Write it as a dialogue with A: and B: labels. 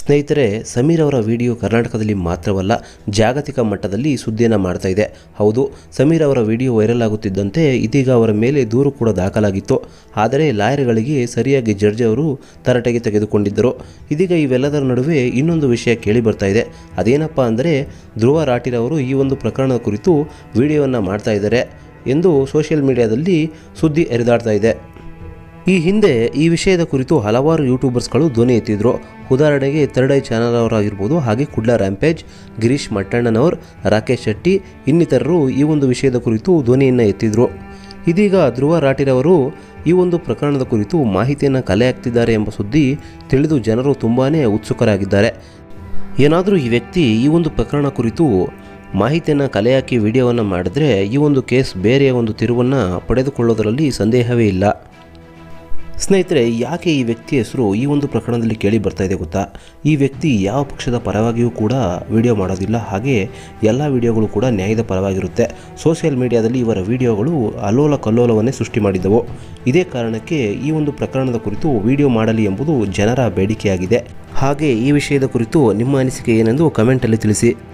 A: ಸ್ನೇಹಿತರೆ, ಸಮೀರ್ ಅವರ ವಿಡಿಯೋ ಕರ್ನಾಟಕದಲ್ಲಿ ಮಾತ್ರವಲ್ಲ, ಜಾಗತಿಕ ಮಟ್ಟದಲ್ಲಿ ಸುದ್ದಿಯನ್ನು ಮಾಡ್ತಾ ಇದೆ. ಹೌದು, ಸಮೀರ್ ಅವರ ವಿಡಿಯೋ ವೈರಲ್ ಆಗುತ್ತಿದ್ದಂತೆ ಇದೀಗ ಅವರ ಮೇಲೆ ದೂರು ಕೂಡ ದಾಖಲಾಗಿತ್ತು. ಆದರೆ ಲಾಯರ್ಗಳಿಗೆ ಸರಿಯಾಗಿ ಜಡ್ಜ್ ಅವರು ತರಟೆಗೆ ತೆಗೆದುಕೊಂಡಿದ್ದರು. ಇದೀಗ ಇವೆಲ್ಲದರ ನಡುವೆ ಇನ್ನೊಂದು ವಿಷಯ ಕೇಳಿ ಬರ್ತಾ ಇದೆ. ಅದೇನಪ್ಪ ಅಂದರೆ, ಧ್ರುವ ರಾಟಿರವರು ಈ ಒಂದು ಪ್ರಕರಣದ ಕುರಿತು ವಿಡಿಯೋವನ್ನು ಮಾಡ್ತಾ ಇದ್ದಾರೆ ಎಂದು ಸೋಷಿಯಲ್ ಮೀಡಿಯಾದಲ್ಲಿ ಸುದ್ದಿ ಹರಿದಾಡ್ತಾ ಇದೆ. ಈ ಹಿಂದೆ ಈ ವಿಷಯದ ಕುರಿತು ಹಲವಾರು ಯೂಟ್ಯೂಬರ್ಸ್ಗಳು ಧ್ವನಿ ಎತ್ತಿದ್ರು. ಉದಾಹರಣೆಗೆ ಥರ್ಡ್ ಐ ಚಾನಲ್ ಅವರಾಗಿರ್ಬೋದು ಹಾಗೆ ಕುಡ್ಲ ರ್ಯಾಂಪೇಜ್, ಗಿರೀಶ್ ಮಟ್ಟಣ್ಣನವರ್, ರಾಕೇಶ್ ಶೆಟ್ಟಿ, ಇನ್ನಿತರರು ಈ ಒಂದು ವಿಷಯದ ಕುರಿತು ಧ್ವನಿಯನ್ನು ಎತ್ತಿದ್ರು. ಇದೀಗ ಧ್ರುವ ರಾಟಿರವರು ಈ ಒಂದು ಪ್ರಕರಣದ ಕುರಿತು ಮಾಹಿತಿಯನ್ನು ಕಲೆ ಹಾಕ್ತಿದ್ದಾರೆ ಎಂಬ ಸುದ್ದಿ ತಿಳಿದು ಜನರು ತುಂಬಾ ಉತ್ಸುಕರಾಗಿದ್ದಾರೆ. ಏನಾದರೂ ಈ ವ್ಯಕ್ತಿ ಈ ಒಂದು ಪ್ರಕರಣ ಕುರಿತು ಮಾಹಿತಿಯನ್ನು ಕಲೆ ಹಾಕಿ ವಿಡಿಯೋವನ್ನು ಮಾಡಿದ್ರೆ ಈ ಒಂದು ಕೇಸ್ ಬೇರೆಯ ಒಂದು ತಿರುವನ್ನು ಪಡೆದುಕೊಳ್ಳೋದರಲ್ಲಿ ಸಂದೇಹವೇ ಇಲ್ಲ. ಸ್ನೇಹಿತರೆ, ಯಾಕೆ ಈ ವ್ಯಕ್ತಿ ಹೆಸರು ಈ ಒಂದು ಪ್ರಕರಣದಲ್ಲಿ ಕೇಳಿ ಬರ್ತಾ ಇದೆ ಗೊತ್ತಾ? ಈ ವ್ಯಕ್ತಿ ಯಾವ ಪಕ್ಷದ ಪರವಾಗಿಯೂ ಕೂಡ ವಿಡಿಯೋ ಮಾಡೋದಿಲ್ಲ. ಹಾಗೆ ಎಲ್ಲ ವಿಡಿಯೋಗಳು ಕೂಡ ನ್ಯಾಯದ ಪರವಾಗಿರುತ್ತೆ. ಸೋಷಿಯಲ್ ಮೀಡಿಯಾದಲ್ಲಿ ಇವರ ವಿಡಿಯೋಗಳು ಅಲ್ಲೋಲ ಕಲ್ಲೋಲವನ್ನೇ ಸೃಷ್ಟಿ ಮಾಡಿದ್ದವು ಇದೇ ಕಾರಣಕ್ಕೆ ಈ ಒಂದು ಪ್ರಕರಣದ ಕುರಿತು ವಿಡಿಯೋ ಮಾಡಲಿ ಎಂಬುದು ಜನರ ಬೇಡಿಕೆಯಾಗಿದೆ. ಹಾಗೆ ಈ ವಿಷಯದ ಕುರಿತು ನಿಮ್ಮ ಅನಿಸಿಕೆ ಏನೆಂದು ಕಮೆಂಟಲ್ಲಿ ತಿಳಿಸಿ.